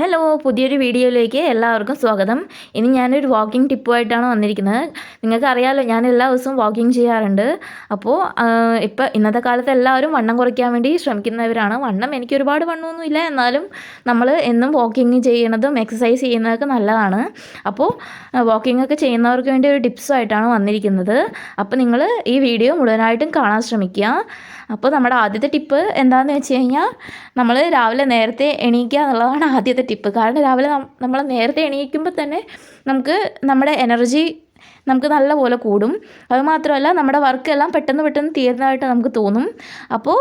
Hello പുതിയൊരു വീഡിയോയിലേക്ക് എല്ലാവർക്കും സ്വാഗതം. ഇനി ഞാനൊരു വാക്കിംഗ് ടിപ്പുമായിട്ടാണ് വന്നിരിക്കുന്നത്. നിങ്ങൾക്ക് അറിയാമല്ലോ ഞാൻ എല്ലാ ദിവസവും വാക്കിംഗ് ചെയ്യാറുണ്ട്. അപ്പോൾ ഇപ്പോൾ ഇന്നത്തെ കാലത്ത് എല്ലാവരും വണ്ണം കുറയ്ക്കാൻ വേണ്ടി ശ്രമിക്കുന്നവരാണ്. വണ്ണം എനിക്ക് ഒരുപാട് വണ്ണമൊന്നുമില്ല. എന്നാലും നമ്മൾ എന്നും വാക്കിംഗ് ചെയ്യണതും എക്സസൈസ് ചെയ്യുന്നതൊക്കെ നല്ലതാണ്. അപ്പോൾ വാക്കിംഗ് ഒക്കെ ചെയ്യുന്നവർക്ക് വേണ്ടി ഒരു ടിപ്സുമായിട്ടാണ് വന്നിരിക്കുന്നത്. അപ്പോൾ നിങ്ങൾ ഈ വീഡിയോ മുഴുവനായിട്ടും കാണാൻ ശ്രമിക്കുക. അപ്പോൾ നമ്മുടെ ആദ്യത്തെ ടിപ്പ് എന്താണെന്ന് വെച്ച് കഴിഞ്ഞാൽ നമ്മൾ രാവിലെ നേരത്തെ എണീക്കുക എന്നുള്ളതാണ് ആദ്യത്തെ ടിപ്പ് കാരണം രാവിലെ നമ്മൾ നേരത്തെ എണീക്കുമ്പോൾ തന്നെ നമുക്ക് നമ്മുടെ എനർജി നമുക്ക് നല്ലപോലെ കൂടും. അതുമാത്രമല്ല നമ്മുടെ വർക്കെല്ലാം പെട്ടെന്ന് പെട്ടെന്ന് തീർന്നതായിട്ട് നമുക്ക് തോന്നും. അപ്പോൾ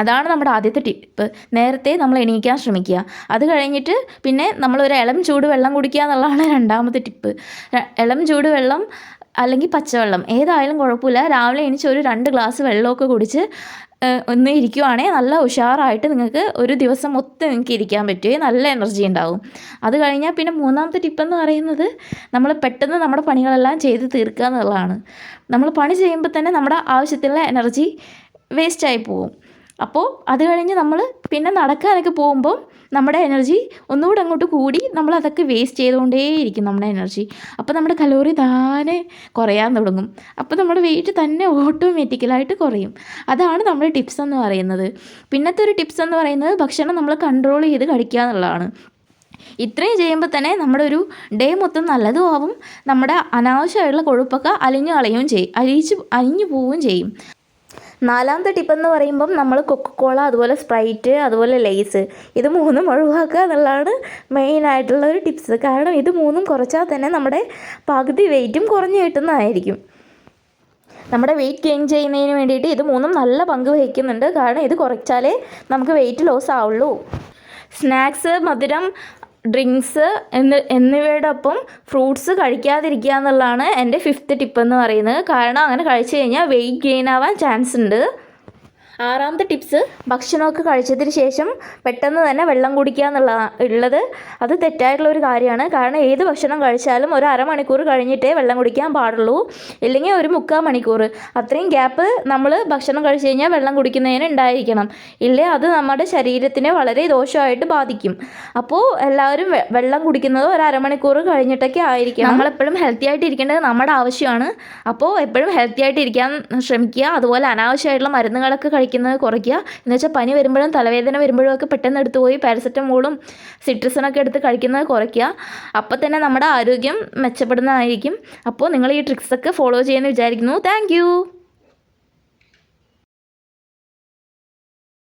അതാണ് നമ്മുടെ ആദ്യത്തെ ടിപ്പ് നേരത്തെ നമ്മൾ എണീക്കാൻ ശ്രമിക്കുക. അത് കഴിഞ്ഞിട്ട് പിന്നെ നമ്മൾ ഒരു ഇളം ചൂട് വെള്ളം കുടിക്കുക എന്നുള്ളതാണ് രണ്ടാമത്തെ ടിപ്പ് ഇളം ചൂട് വെള്ളം അല്ലെങ്കിൽ പച്ചവെള്ളം. ഏതായാലും കുഴപ്പമില്ല. രാവിലെ എണീച്ച് ഒരു രണ്ട് ഗ്ലാസ് വെള്ളമൊക്കെ കുടിച്ച് ഒന്ന് ഇരിക്കുവാണെങ്കിൽ നല്ല ഉഷാറായിട്ട് നിങ്ങൾക്ക് ഒരു ദിവസം മൊത്തം നിങ്ങൾക്ക് ഇരിക്കാൻ പറ്റുകയും നല്ല എനർജി ഉണ്ടാവും. അത് കഴിഞ്ഞാൽ പിന്നെ മൂന്നാമത്തെ ടിപ്പെന്ന് പറയുന്നത് നമ്മൾ പെട്ടെന്ന് നമ്മുടെ പണികളെല്ലാം ചെയ്ത് തീർക്കുക എന്നുള്ളതാണ്. നമ്മൾ പണി ചെയ്യുമ്പോൾ തന്നെ നമ്മുടെ ആവശ്യത്തിലുള്ള എനർജി വേസ്റ്റായി പോവും അപ്പോൾ അത് കഴിഞ്ഞ് നമ്മൾ പിന്നെ നടക്കാനൊക്കെ പോകുമ്പോൾ നമ്മുടെ എനർജി ഒന്നുകൂടെ അങ്ങോട്ട് കൂടി നമ്മൾ അതൊക്കെ വേസ്റ്റ് ചെയ്തുകൊണ്ടേയിരിക്കും നമ്മുടെ എനർജി അപ്പോൾ നമ്മുടെ കലോറി താനെ കുറയാൻ തുടങ്ങും. അപ്പോൾ നമ്മുടെ വെയിറ്റ് തന്നെ ഓട്ടോമാറ്റിക്കലായിട്ട് കുറയും. അതാണ് നമ്മുടെ ടിപ്സ് എന്ന് പറയുന്നത്. പിന്നത്തെ ഒരു ടിപ്സ് എന്ന് പറയുന്നത് ഭക്ഷണം നമ്മൾ കൺട്രോൾ ചെയ്ത് കഴിക്കുക എന്നുള്ളതാണ്. ഇത്രയും ചെയ്യുമ്പോൾ തന്നെ നമ്മുടെ ഒരു ഡേ മൊത്തം നല്ലതും ആവും. നമ്മുടെ അനാവശ്യമായിട്ടുള്ള കൊഴുപ്പൊക്കെ അലിഞ്ഞു കളയുകയും ചെയ്യും. അലിയിച്ച് അലിഞ്ഞു പോവുകയും ചെയ്യും. നാലാമത്തെ ടിപ്പ് എന്ന് പറയുമ്പം നമ്മൾ കൊക്കക്കോള അതുപോലെ സ്പ്രൈറ്റ് അതുപോലെ ലേസ് ഇത് മൂന്നും ഒഴിവാക്കുക എന്നുള്ളതാണ് മെയിനായിട്ടുള്ള ഒരു ടിപ്സ് കാരണം ഇത് മൂന്നും കുറച്ചാൽ തന്നെ നമ്മുടെ പകുതി വെയിറ്റും കുറഞ്ഞു കിട്ടുന്നതായിരിക്കും. നമ്മുടെ വെയിറ്റ് ഗെയിൻ ചെയ്യുന്നതിന് വേണ്ടിയിട്ട് ഇത് മൂന്നും നല്ല പങ്ക് വഹിക്കുന്നുണ്ട്. കാരണം ഇത് കുറച്ചാലേ നമുക്ക് വെയിറ്റ് ലോസ് ആവുള്ളൂ. സ്നാക്സ് മധുരം ഡ്രിങ്ക്സ് എന്ന് എന്നിവയുടെ ഒപ്പം ഫ്രൂട്ട്സ് കഴിക്കാതിരിക്കുക എന്നുള്ളതാണ് എന്റെ ഫിഫ്ത്ത് ടിപ്പ് എന്ന് പറയുന്നത്. കാരണം അങ്ങനെ കഴിച്ചു കഴിഞ്ഞാൽ വെയിറ്റ് ഗെയിൻ ആവാൻ ചാൻസ് ഉണ്ട് ആറാമത്തെ ടിപ്സ്. ഭക്ഷണമൊക്കെ കഴിച്ചതിന് ശേഷം പെട്ടെന്ന് തന്നെ വെള്ളം കുടിക്കുക എന്നുള്ള ഉള്ളത്. അത് തെറ്റായിട്ടുള്ള ഒരു കാര്യമാണ്. കാരണം ഏത് ഭക്ഷണം കഴിച്ചാലും ഒരു അരമണിക്കൂർ കഴിഞ്ഞിട്ടേ വെള്ളം കുടിക്കാൻ പാടുള്ളൂ. ഇല്ലെങ്കിൽ ഒരു മുക്കാൽ മണിക്കൂർ. അത്രയും ഗ്യാപ്പ് നമ്മൾ ഭക്ഷണം കഴിച്ചു കഴിഞ്ഞാൽ വെള്ളം കുടിക്കുന്നതിന് ഉണ്ടായിരിക്കണം. ഇല്ലേ അത് നമ്മുടെ ശരീരത്തിനെ വളരെ ദോഷമായിട്ട് ബാധിക്കും. അപ്പോൾ എല്ലാവരും വെള്ളം കുടിക്കുന്നത് ഒരു അരമണിക്കൂർ കഴിഞ്ഞിട്ടൊക്കെ ആയിരിക്കണം. നമ്മളെപ്പോഴും ഹെൽത്തി ആയിട്ട് ഇരിക്കേണ്ടത് നമ്മുടെ ആവശ്യമാണ്. അപ്പോൾ എപ്പോഴും ഹെൽത്തി ആയിട്ട് ഇരിക്കാൻ ശ്രമിക്കുക. അതുപോലെ അനാവശ്യമായിട്ടുള്ള മരുന്നുകളൊക്കെ കഴിക്കുന്നത് കുറയ്ക്കുക. എന്ന് വെച്ചാൽ പനി വരുമ്പോഴും തലവേദന വരുമ്പോഴും ഒക്കെ പെട്ടെന്ന് എടുത്തു പോയി പാരസെറ്റമോളും സിട്രസനൊക്കെ എടുത്ത് കഴിക്കുന്നത് കുറയ്ക്കുക. അപ്പോൾ തന്നെ നമ്മുടെ ആരോഗ്യം മെച്ചപ്പെടുന്നതായിരിക്കും. അപ്പോൾ നിങ്ങൾ ഈ ട്രിക്സൊക്കെ ഫോളോ ചെയ്യുമെന്ന് വിചാരിക്കുന്നു. താങ്ക്